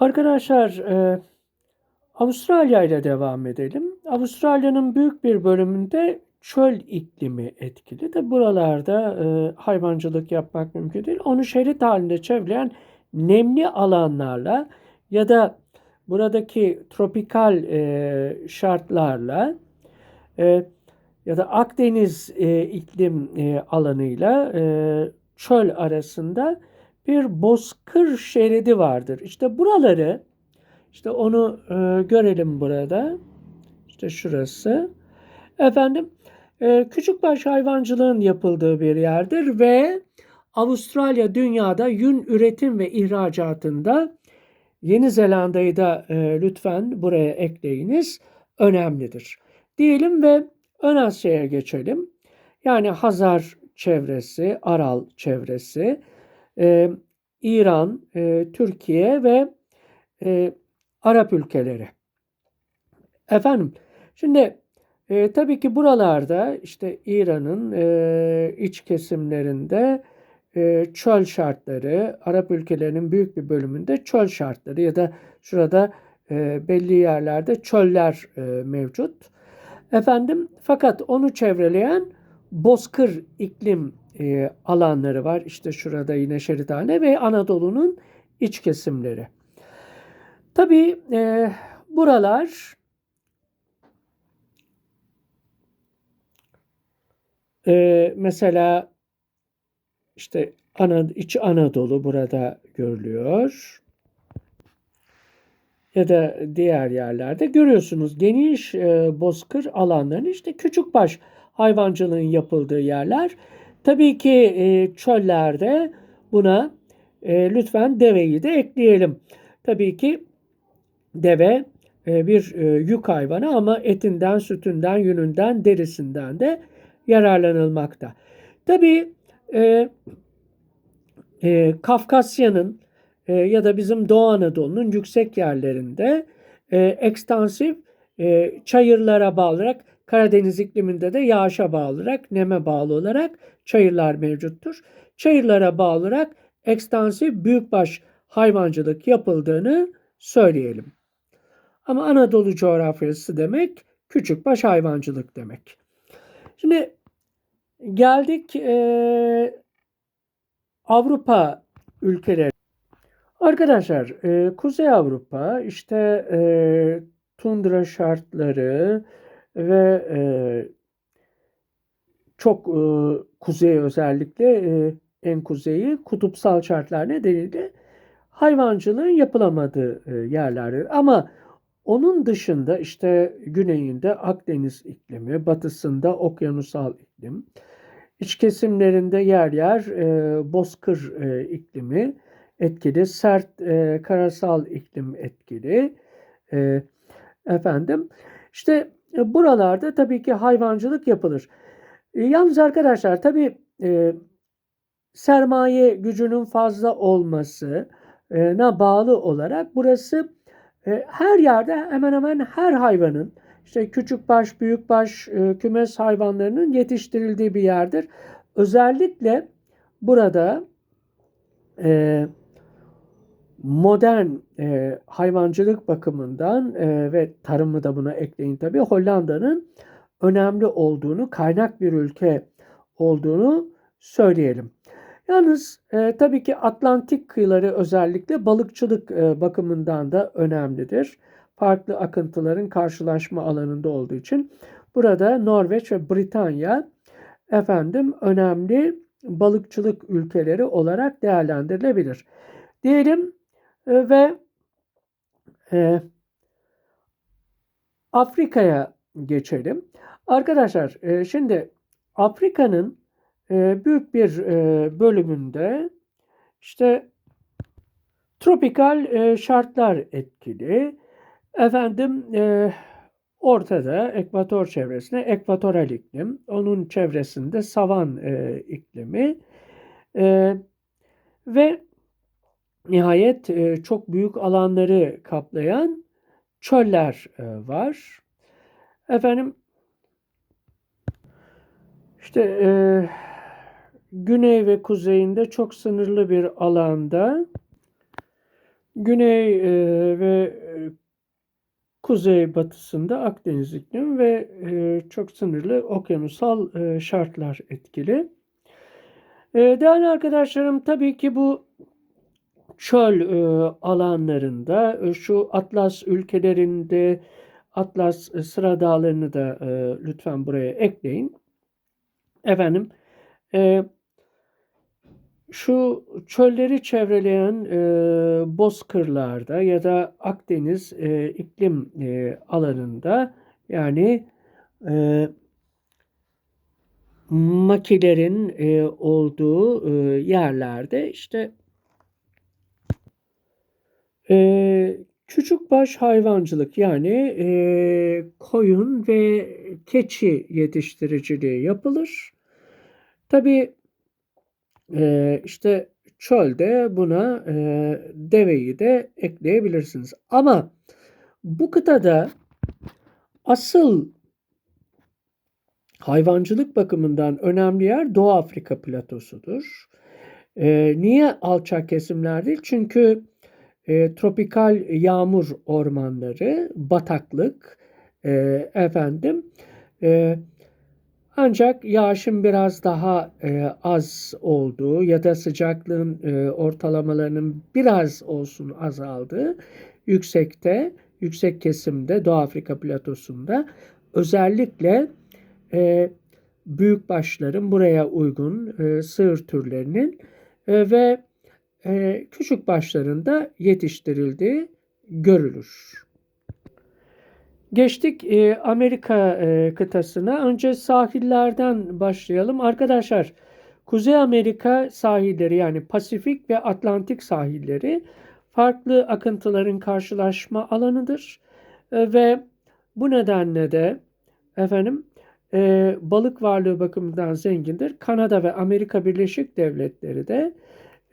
Arkadaşlar, e, Avustralya ile devam edelim. Avustralya'nın büyük bir bölümünde çöl iklimi etkili. De buralarda e, hayvancılık yapmak mümkün değil. Onu şerit halinde çevreyen nemli alanlarla ya da buradaki tropikal e, şartlarla e, ya da Akdeniz e, iklim e, alanıyla e, çöl arasında bir bozkır şeridi vardır. İşte buraları işte onu e, görelim burada. İşte şurası. Efendim e, küçükbaş hayvancılığın yapıldığı bir yerdir ve Avustralya dünyada yün üretim ve ihracatında Yeni Zelanda'yı da e, lütfen buraya ekleyiniz. Önemlidir. Diyelim ve Ön Asya'ya geçelim. Yani Hazar çevresi, Aral çevresi, e, İran, e, Türkiye ve e, Arap ülkeleri. Efendim, şimdi e, tabii ki buralarda işte İran'ın e, iç kesimlerinde e, çöl şartları, Arap ülkelerinin büyük bir bölümünde çöl şartları ya da şurada e, belli yerlerde çöller e, mevcut. Efendim, fakat onu çevreleyen bozkır iklim e, alanları var. İşte şurada yine şeritane ve Anadolu'nun iç kesimleri. Tabii e, buralar e, mesela işte Ana, İç Anadolu burada görülüyor. Ya da diğer yerlerde görüyorsunuz geniş e, bozkır alanlarını işte küçükbaş hayvancılığın yapıldığı yerler. Tabii ki e, çöllerde buna e, lütfen deveyi de ekleyelim. Tabii ki deve e, bir e, yük hayvanı ama etinden, sütünden, yününden, derisinden de yararlanılmakta. Tabii e, e, Kafkasya'nın e, ya da bizim Doğu Anadolu'nun yüksek yerlerinde e, ekstansif e, çayırlara bağlı olarak Karadeniz ikliminde de yağışa bağlı olarak, neme bağlı olarak çayırlar mevcuttur. Çayırlara bağlı olarak ekstansif büyükbaş hayvancılık yapıldığını söyleyelim. Ama Anadolu coğrafyası demek küçükbaş hayvancılık demek. Şimdi geldik e, Avrupa ülkeleri. Arkadaşlar e, Kuzey Avrupa işte e, tundra şartları ve e, çok e, kuzey özellikle e, en kuzeyi kutupsal şartlar nedeniyle hayvancılığın yapılamadığı e, yerlerdir. Ama onun dışında işte güneyinde Akdeniz iklimi, batısında okyanusal iklim, iç kesimlerinde yer yer e, bozkır e, iklimi etkili, sert e, karasal iklim etkili. E, efendim işte buralarda tabii ki hayvancılık yapılır. E, yalnız arkadaşlar tabii e, sermaye gücünün fazla olmasına bağlı olarak burası e, her yerde hemen hemen her hayvanın işte küçükbaş, büyükbaş, e, kümes hayvanlarının yetiştirildiği bir yerdir. Özellikle burada e, modern e, hayvancılık bakımından e, ve tarımı da buna ekleyin tabii Hollanda'nın önemli olduğunu, kaynak bir ülke olduğunu söyleyelim. Yalnız e, tabii ki Atlantik kıyıları özellikle balıkçılık e, bakımından da önemlidir. Farklı akıntıların karşılaşma alanında olduğu için burada Norveç ve Britanya efendim önemli balıkçılık ülkeleri olarak değerlendirilebilir. Diyelim ve e, Afrika'ya geçelim. Arkadaşlar e, şimdi Afrika'nın e, büyük bir e, bölümünde işte tropikal e, şartlar etkili. Efendim e, ortada ekvator çevresinde ekvatoral iklim, onun çevresinde savan e, iklimi e, ve nihayet çok büyük alanları kaplayan çöller var. Efendim işte güney ve kuzeyinde çok sınırlı bir alanda Güney ve kuzey batısında Akdeniz iklimi ve çok sınırlı okyanusal şartlar etkili. Değerli arkadaşlarım tabii ki bu çöl e, alanlarında e, şu Atlas ülkelerinde Atlas e, sıra dağlarını da lütfen buraya ekleyin. Efendim şu çölleri çevreleyen bozkırlarda ya da Akdeniz iklim alanında yani makilerin olduğu yerlerde işte e, küçük baş hayvancılık yani e, koyun ve keçi yetiştiriciliği yapılır. Tabii e, işte çölde buna e, deveyi de ekleyebilirsiniz. Ama bu kıtada asıl hayvancılık bakımından önemli yer Doğu Afrika platosudur. E, niye alçak kesimler değil? Çünkü e, tropikal yağmur ormanları, bataklık, e, efendim, e, ancak yağışın biraz daha e, az olduğu ya da sıcaklığın e, ortalamalarının biraz olsun azaldığı yüksekte, yüksek kesimde Doğu Afrika platosunda özellikle e, büyük başların buraya uygun e, sığır türlerinin e, ve e, küçük başlarında yetiştirildiği görülür. Geçtik e, Amerika e, kıtasına. Önce sahillerden başlayalım. Arkadaşlar Kuzey Amerika sahilleri yani Pasifik ve Atlantik sahilleri farklı akıntıların karşılaşma alanıdır. E, ve bu nedenle de efendim e, balık varlığı bakımından zengindir. Kanada ve Amerika Birleşik Devletleri de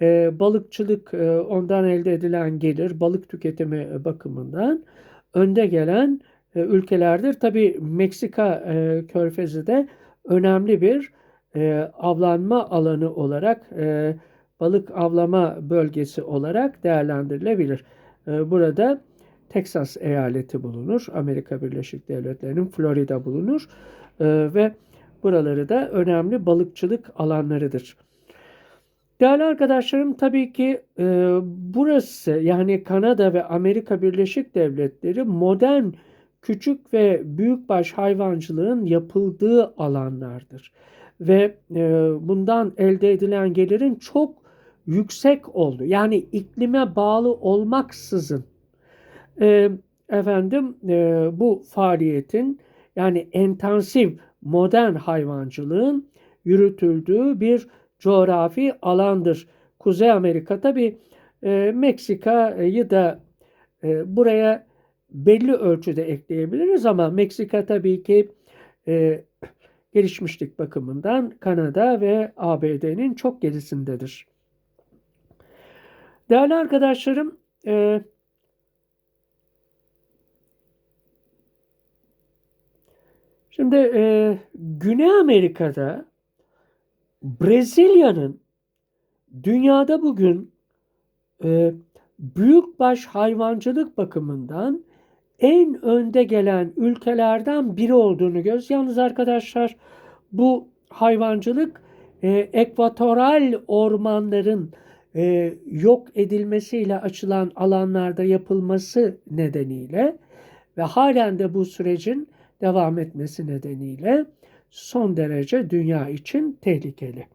e, balıkçılık e, ondan elde edilen gelir balık tüketimi bakımından önde gelen e, ülkelerdir. Tabi Meksika e, körfezi de önemli bir e, avlanma alanı olarak e, balık avlama bölgesi olarak değerlendirilebilir. E, burada Teksas eyaleti bulunur. Amerika Birleşik Devletleri'nin Florida bulunur. E, ve buraları da önemli balıkçılık alanlarıdır. Değerli arkadaşlarım tabii ki e, burası yani Kanada ve Amerika Birleşik Devletleri modern küçük ve büyükbaş hayvancılığın yapıldığı alanlardır. Ve e, bundan elde edilen gelirin çok yüksek oldu. Yani iklime bağlı olmaksızın e, efendim e, bu faaliyetin yani intensif modern hayvancılığın yürütüldüğü bir coğrafi alandır. Kuzey Amerika tabi e, Meksika'yı da e, buraya belli ölçüde ekleyebiliriz ama Meksika tabii ki e, gelişmişlik bakımından Kanada ve ABD'nin çok gerisindedir. Değerli arkadaşlarım, e, şimdi e, Güney Amerika'da Brezilya'nın dünyada bugün e, büyükbaş hayvancılık bakımından en önde gelen ülkelerden biri olduğunu göz. Yalnız arkadaşlar bu hayvancılık e, ekvatoral ormanların e, yok edilmesiyle açılan alanlarda yapılması nedeniyle ve halen de bu sürecin devam etmesi nedeniyle son derece dünya için tehlikeli.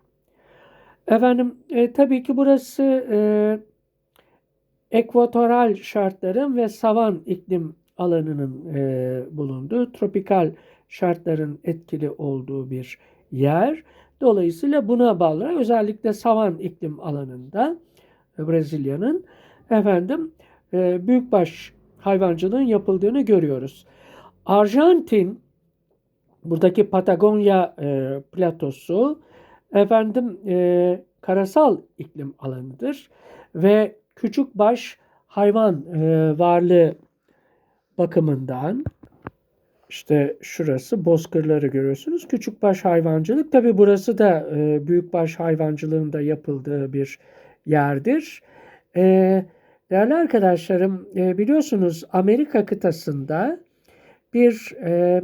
Efendim e, tabii ki burası e, ekvatoral şartların ve savan iklim alanının e, bulunduğu tropikal şartların etkili olduğu bir yer. Dolayısıyla buna bağlı özellikle savan iklim alanında e, Brezilya'nın efendim e, büyükbaş hayvancılığın yapıldığını görüyoruz. Arjantin buradaki Patagonya e, platosu efendim e, karasal iklim alanıdır ve küçük baş hayvan e, varlığı bakımından işte şurası bozkırları görüyorsunuz. Küçük baş hayvancılık tabi burası da e, büyük baş hayvancılığında yapıldığı bir yerdir. E, Değerli arkadaşlarım, e, biliyorsunuz Amerika kıtasında bir e,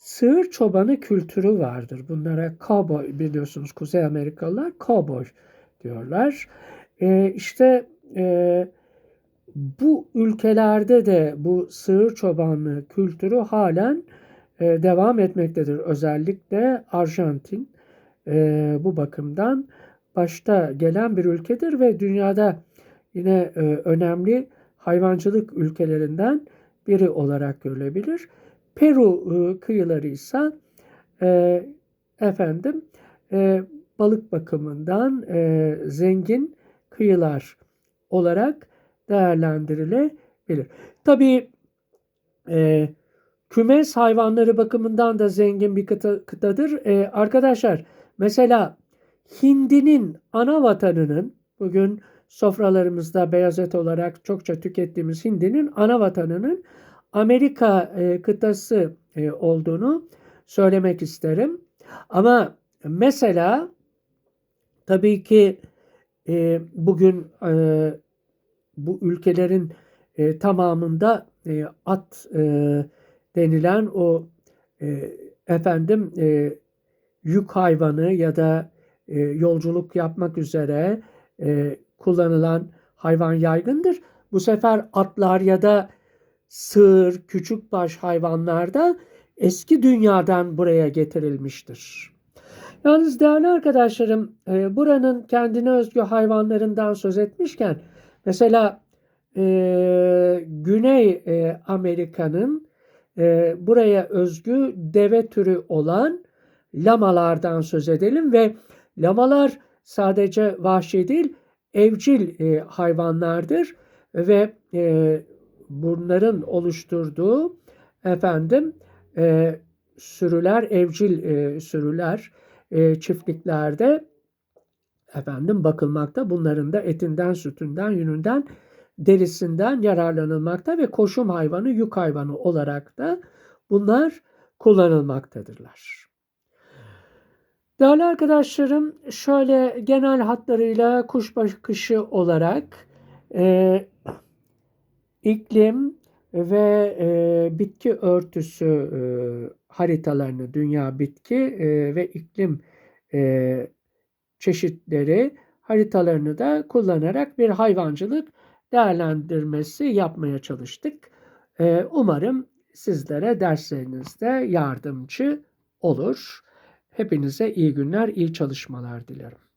sığır çobanı kültürü vardır. Bunlara cowboy biliyorsunuz Kuzey Amerikalılar cowboy diyorlar. E, işte e, bu ülkelerde de bu sığır çobanlığı kültürü halen e, devam etmektedir. Özellikle Arjantin e, bu bakımdan başta gelen bir ülkedir ve dünyada yine e, önemli hayvancılık ülkelerinden biri olarak görülebilir. Peru e, kıyıları ise efendim e, balık bakımından e, zengin kıyılar olarak değerlendirilebilir. Tabii e, kümes hayvanları bakımından da zengin bir kıta, kıtadır. Arkadaşlar mesela hindinin ana vatanının bugün sofralarımızda beyaz et olarak çokça tükettiğimiz hindinin ana vatanının Amerika e, kıtası e, olduğunu söylemek isterim. Ama mesela tabii ki e, bugün bu ülkelerin tamamında at denilen o efendim yük hayvanı ya da yolculuk yapmak üzere kullanılan hayvan yaygındır. Bu sefer atlar ya da sığır, küçükbaş hayvanlar da eski dünyadan buraya getirilmiştir. Yalnız değerli arkadaşlarım e, buranın kendine özgü hayvanlarından söz etmişken mesela e, Güney e, Amerika'nın e, buraya özgü deve türü olan lamalardan söz edelim ve lamalar sadece vahşi değil evcil e, hayvanlardır ve e, bunların oluşturduğu efendim e, sürüler evcil e, sürüler e, çiftliklerde efendim bakılmakta. Bunların da etinden, sütünden, yününden, derisinden yararlanılmakta ve koşum hayvanı, yük hayvanı olarak da bunlar kullanılmaktadırlar. Değerli arkadaşlarım, şöyle genel hatlarıyla kuş bakışı olarak e, iklim ve e, bitki örtüsü e, haritalarını, dünya bitki e, ve iklim e, çeşitleri haritalarını da kullanarak bir hayvancılık değerlendirmesi yapmaya çalıştık. E, umarım sizlere derslerinizde yardımcı olur. Hepinize iyi günler, iyi çalışmalar dilerim.